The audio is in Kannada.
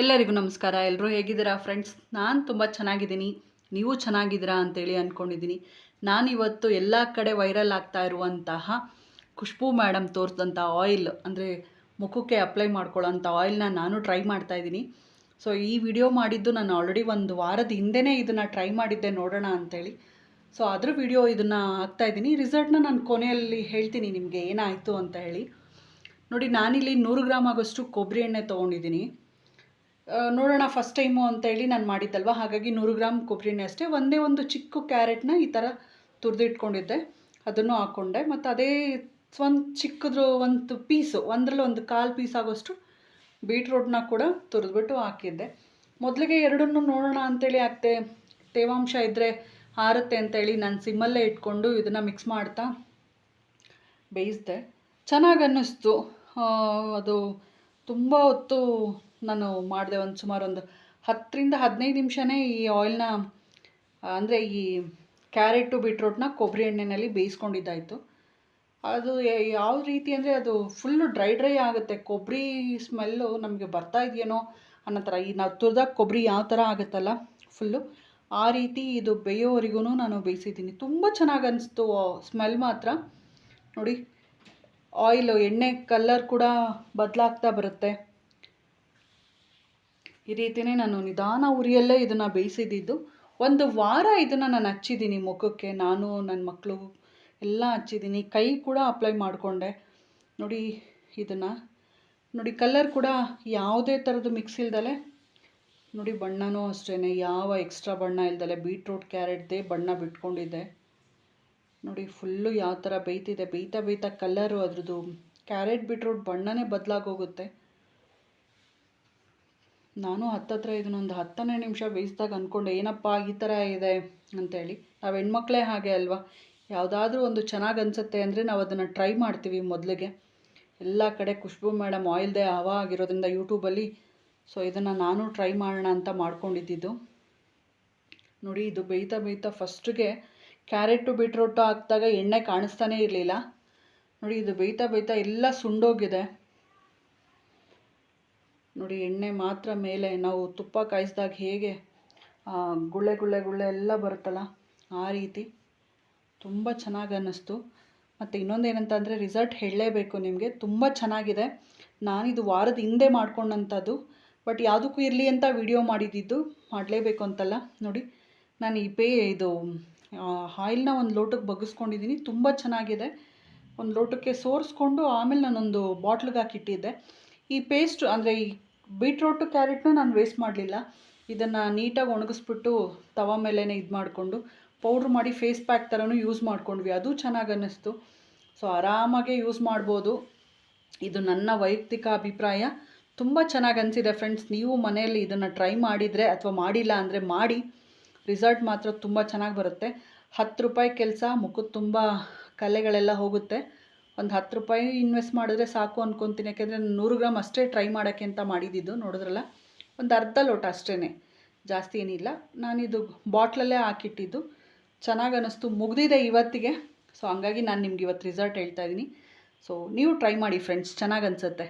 ಎಲ್ಲರಿಗೂ ನಮಸ್ಕಾರ. ಎಲ್ಲರೂ ಹೇಗಿದ್ದೀರಾ ಫ್ರೆಂಡ್ಸ್? ನಾನು ತುಂಬ ಚೆನ್ನಾಗಿದ್ದೀನಿ. ನೀವು ಚೆನ್ನಾಗಿದ್ದೀರಾ ಅಂತೇಳಿ ಅಂದ್ಕೊಂಡಿದ್ದೀನಿ ನಾನಿವತ್ತು ಎಲ್ಲ ಕಡೆ ವೈರಲ್ ಆಗ್ತಾ ಇರುವಂತಹ ಖುಷ್ಬು ಮೇಡಮ್ ತೋರಿಸಿದಂಥ ಆಯಿಲ್ ಅಂದರೆ ಮುಖಕ್ಕೆ ಅಪ್ಲೈ ಮಾಡ್ಕೊಳ್ಳೋಂಥ ಆಯಿಲ್ನ ನಾನು ಟ್ರೈ ಮಾಡ್ತಾ ಇದ್ದೀನಿ. ಸೊ ಈ ವಿಡಿಯೋ ಮಾಡಿದ್ದು ನಾನು ಆಲ್ರೆಡಿ ಒಂದು ವಾರದ ಹಿಂದೆನೇ ಇದನ್ನು ಟ್ರೈ ಮಾಡಿದ್ದೆ ನೋಡೋಣ ಅಂತೇಳಿ. ಸೊ ಅದ್ರ ವಿಡಿಯೋ ಇದನ್ನು ಹಾಕ್ತಾ ಇದ್ದೀನಿ. ರಿಸಲ್ಟ್ನ ನಾನು ಕೊನೆಯಲ್ಲಿ ಹೇಳ್ತೀನಿ ನಿಮಗೆ ಏನಾಯಿತು ಅಂತ ಹೇಳಿ. ನೋಡಿ, ನಾನಿಲ್ಲಿ ನೂರು ಗ್ರಾಮ್ ಆಗೋಷ್ಟು ಕೊಬ್ಬರಿ ಎಣ್ಣೆ ತೊಗೊಂಡಿದ್ದೀನಿ. ನೋಡೋಣ ಫಸ್ಟ್ ಟೈಮು ಅಂತ ಹೇಳಿ ನಾನು ಮಾಡಿದ್ದಲ್ವ? ಹಾಗಾಗಿ ನೂರು ಗ್ರಾಮ್ ಕೊಬ್ಬರಿನೇ ಅಷ್ಟೇ. ಒಂದೇ ಒಂದು ಚಿಕ್ಕ ಕ್ಯಾರೆಟ್ನ ಈ ಥರ ತುರಿದಿಟ್ಕೊಂಡಿದ್ದೆ. ಅದನ್ನು ಹಾಕ್ಕೊಂಡೆ ಮತ್ತು ಅದೇ ಒಂದು ಚಿಕ್ಕದ್ರು ಒಂದು ಪೀಸು ಒಂದರಲ್ಲಿ ಒಂದು ಕಾಲು ಪೀಸ್ ಆಗೋಷ್ಟು ಬೀಟ್ರೋಟ್ನ ಕೂಡ ತುರಿದ್ಬಿಟ್ಟು ಹಾಕಿದ್ದೆ. ಮೊದಲಿಗೆ ಎರಡನ್ನೂ ನೋಡೋಣ ಅಂತೇಳಿ ಹಾಕ್ತೆ ತೇವಾಂಶ ಇದ್ದರೆ ಹಾರುತ್ತೆ ಅಂತೇಳಿ ನಾನು ಸಿಮ್ಮಲ್ಲೇ ಇಟ್ಕೊಂಡು ಇದನ್ನು ಮಿಕ್ಸ್ ಮಾಡ್ತಾ ಬೇಯಿಸಿದೆ. ಚೆನ್ನಾಗಿ ಅನ್ನಿಸ್ತು. ಅದು ತುಂಬ ಹೊತ್ತು ನಾನು ಮಾಡಿದೆ ಒಂದು ಸುಮಾರು ಒಂದು ಹತ್ತರಿಂದ ಹದಿನೈದು ನಿಮಿಷನೇ ಈ ಆಯಿಲ್ನ ಅಂದರೆ ಈ ಕ್ಯಾರೆಟು ಬೀಟ್ರೋಟ್ನ ಕೊಬ್ಬರಿ ಎಣ್ಣೆಯಲ್ಲಿ ಬೇಯಿಸ್ಕೊಂಡಿದ್ದಾಯಿತು. ಅದು ಯಾವ ರೀತಿ ಅಂದರೆ ಅದು ಫುಲ್ಲು ಡ್ರೈ ಡ್ರೈ ಆಗುತ್ತೆ. ಕೊಬ್ಬರಿ ಸ್ಮೆಲ್ಲು ನಮಗೆ ಬರ್ತಾ ಇದೆಯೇನೋ ಅನ್ನೋ ಥರ ಈ ನಾವು ತುರಿದಾಗ ಕೊಬ್ಬರಿ ಯಾವ ಥರ ಆಗುತ್ತಲ್ಲ ಫುಲ್ಲು ಆ ರೀತಿ ಇದು ಬೇಯೋವರೆಗೂ ನಾನು ಬೇಯಿಸಿದ್ದೀನಿ. ತುಂಬ ಚೆನ್ನಾಗಿ ಅನ್ನಿಸ್ತು ಸ್ಮೆಲ್ ಮಾತ್ರ. ನೋಡಿ ಆಯಿಲು ಎಣ್ಣೆ ಕಲ್ಲರ್ ಕೂಡ ಬದಲಾಗ್ತಾ ಬರುತ್ತೆ. ಈ ರೀತಿಯೇ ನಾನು ನಿಧಾನ ಉರಿಯಲ್ಲೇ ಇದನ್ನು ಬೇಯಿಸಿದ್ದು. ಒಂದು ವಾರ ಇದನ್ನು ನಾನು ಹಚ್ಚಿದ್ದೀನಿ ಮುಖಕ್ಕೆ. ನಾನು ನನ್ನ ಮಕ್ಕಳು ಎಲ್ಲ ಹಚ್ಚಿದ್ದೀನಿ. ಕೈ ಕೂಡ ಅಪ್ಲೈ ಮಾಡಿಕೊಂಡೆ. ನೋಡಿ ಇದನ್ನು. ನೋಡಿ ಕಲರ್ ಕೂಡ ಯಾವುದೇ ಥರದ್ದು ಮಿಕ್ಸ್ ಇಲ್ದಲೆ. ನೋಡಿ ಬಣ್ಣನೂ ಅಷ್ಟೇ ಯಾವ ಎಕ್ಸ್ಟ್ರಾ ಬಣ್ಣ ಇಲ್ದಲೆ. ಬೀಟ್ರೂಟ್ ಕ್ಯಾರೆಟ್ದೇ ಬಣ್ಣ ಬಿಟ್ಕೊಂಡಿದ್ದೆ. ನೋಡಿ ಫುಲ್ಲು ಯಾವ ಥರ ಬೇಯ್ತಿದೆ. ಬೇಯ್ತಾ ಬೇಯ್ತಾ ಕಲ್ಲರು ಅದ್ರದ್ದು. ಕ್ಯಾರೆಟ್ ಬೀಟ್ರೂಟ್ ಬಣ್ಣನೇ ಬದಲಾಗೋಗುತ್ತೆ. ನಾನು ಹತ್ತತ್ರ ಇದನ್ನೊಂದು ಹತ್ತನೇ ನಿಮಿಷ ಬೇಯಿಸಿದಾಗ ಅಂದ್ಕೊಂಡೆ ಏನಪ್ಪ ಈ ಥರ ಇದೆ ಅಂತೇಳಿ. ನಾವು ಹೆಣ್ಮಕ್ಳೇ ಹಾಗೆ ಅಲ್ವಾ? ಯಾವುದಾದ್ರೂ ಒಂದು ಚೆನ್ನಾಗಿ ಅನಿಸುತ್ತೆ ಅಂದರೆ ನಾವು ಅದನ್ನು ಟ್ರೈ ಮಾಡ್ತೀವಿ ಮೊದಲಿಗೆ. ಎಲ್ಲ ಕಡೆ ಖುಷ್ಬು ಮೇಡಮ್ ಆಯಿಲ್ದೇ ಹವ ಆಗಿರೋದ್ರಿಂದ ಯೂಟ್ಯೂಬಲ್ಲಿ ಸೊ ಇದನ್ನು ನಾನು ಟ್ರೈ ಮಾಡೋಣ ಅಂತ ಮಾಡ್ಕೊಂಡಿದ್ದು ನೋಡಿ, ಇದು ಬೇಯ್ತಾ ಬೇಯ್ತಾ ಫಸ್ಟಿಗೆ ಕ್ಯಾರೆಟು ಬೀಟ್ರೋಟು ಹಾಕಿದಾಗ ಎಣ್ಣೆ ಕಾಣಿಸ್ತಾನೇ ಇರಲಿಲ್ಲ. ನೋಡಿ, ಇದು ಬೇಯ್ತಾ ಬೇಯ್ತಾ ಎಲ್ಲ ಸುಂಡೋಗಿದೆ. ನೋಡಿ, ಎಣ್ಣೆ ಮಾತ್ರ ಮೇಲೆ ನಾವು ತುಪ್ಪ ಕಾಯಿಸಿದಾಗ ಹೇಗೆ ಗುಳ್ಳೆ ಗುಳ್ಳೆ ಗುಳ್ಳೆ ಎಲ್ಲ ಬರುತ್ತಲ್ಲ, ಆ ರೀತಿ ತುಂಬ ಚೆನ್ನಾಗಿ ಅನ್ನಿಸ್ತು. ಮತ್ತು ಇನ್ನೊಂದು ಏನಂತ ಅಂದರೆ ರಿಸಲ್ಟ್ ಹೇಳಲೇಬೇಕು ನಿಮಗೆ. ತುಂಬ ಚೆನ್ನಾಗಿದೆ. ನಾನಿದು ವಾರದ ಹಿಂದೆ ಮಾಡ್ಕೊಂಡಂಥದ್ದು, ಬಟ್ ಯಾವುದಕ್ಕೂ ಇರಲಿ ಅಂತ ವಿಡಿಯೋ ಮಾಡಿದ್ದಿದ್ದು ಮಾಡಲೇಬೇಕು ಅಂತಲ್ಲ. ನೋಡಿ, ನಾನು ಈ ಪೇ, ಇದು ಆಯಿಲ್ನ ಒಂದು ಲೋಟಕ್ಕೆ ಬಗ್ಗಿಸ್ಕೊಂಡಿದ್ದೀನಿ. ತುಂಬ ಚೆನ್ನಾಗಿದೆ. ಒಂದು ಲೋಟಕ್ಕೆ ಸೋರಿಸ್ಕೊಂಡು ಆಮೇಲೆ ನಾನೊಂದು ಬಾಟ್ಲಿಗೆ ಹಾಕಿಟ್ಟಿದ್ದೆ. ಈ ಪೇಸ್ಟ್ ಅಂದರೆ ಈ ಬೀಟ್ರೋಟು ಕ್ಯಾರೆಟ್ನ ನಾನು ವೇಸ್ಟ್ ಮಾಡಲಿಲ್ಲ. ಇದನ್ನು ನೀಟಾಗಿ ಒಣಗಿಸ್ಬಿಟ್ಟು ತವ ಮೇಲೇ ಇದು ಮಾಡಿಕೊಂಡು ಪೌಡ್ರ್ ಮಾಡಿ ಫೇಸ್ ಪ್ಯಾಕ್ ಥರನೂ ಯೂಸ್ ಮಾಡ್ಕೊಂಡ್ವಿ. ಅದು ಚೆನ್ನಾಗಿ ಅನ್ನಿಸ್ತು. ಸೊ ಆರಾಮಾಗೆ ಯೂಸ್ ಮಾಡ್ಬೋದು. ಇದು ನನ್ನ ವೈಯಕ್ತಿಕ ಅಭಿಪ್ರಾಯ. ತುಂಬ ಚೆನ್ನಾಗಿ ಅನಿಸಿದೆ ಫ್ರೆಂಡ್ಸ್ ನೀವು ಮನೆಯಲ್ಲಿ ಇದನ್ನು ಟ್ರೈ ಮಾಡಿದರೆ ಅಥವಾ ಮಾಡಿಲ್ಲ ಅಂದರೆ ಮಾಡಿ. ರಿಸಲ್ಟ್ ಮಾತ್ರ ತುಂಬ ಚೆನ್ನಾಗಿ ಬರುತ್ತೆ. ಹತ್ತು ರೂಪಾಯಿ ಕೆಲಸ, ಮುಖದ ತುಂಬ ಕಲೆಗಳೆಲ್ಲ ಹೋಗುತ್ತೆ. ಒಂದು ಹತ್ತು ರೂಪಾಯಿ ಇನ್ವೆಸ್ಟ್ ಮಾಡಿದ್ರೆ ಸಾಕು ಅನ್ಕೊಂತೀನಿ. ಯಾಕೆಂದರೆ ನೂರು ಗ್ರಾಮ್ ಅಷ್ಟೇ ಟ್ರೈ ಮಾಡೋಕ್ಕೆ ಅಂತ ಮಾಡಿದ್ದಿದ್ದು ನೋಡಿದ್ರಲ್ಲ? ಒಂದು ಅರ್ಧ ಲೋಟ ಅಷ್ಟೇ ಜಾಸ್ತಿ ಏನಿಲ್ಲ. ನಾನಿದು ಬಾಟ್ಲಲ್ಲೇ ಹಾಕಿಟ್ಟಿದ್ದು. ಚೆನ್ನಾಗಿ ಅನ್ನಿಸ್ತು ಮುಗ್ದಿದೆ ಇವತ್ತಿಗೆ. ಸೊ ಹಂಗಾಗಿ ನಾನು ನಿಮ್ಗೆ ಇವತ್ತು ರಿಸಲ್ಟ್ ಹೇಳ್ತಾ ಇದ್ದೀನಿ ಸೊ ನೀವು ಟ್ರೈ ಮಾಡಿ ಫ್ರೆಂಡ್ಸ್ ಚೆನ್ನಾಗಿ ಅನಿಸುತ್ತೆ.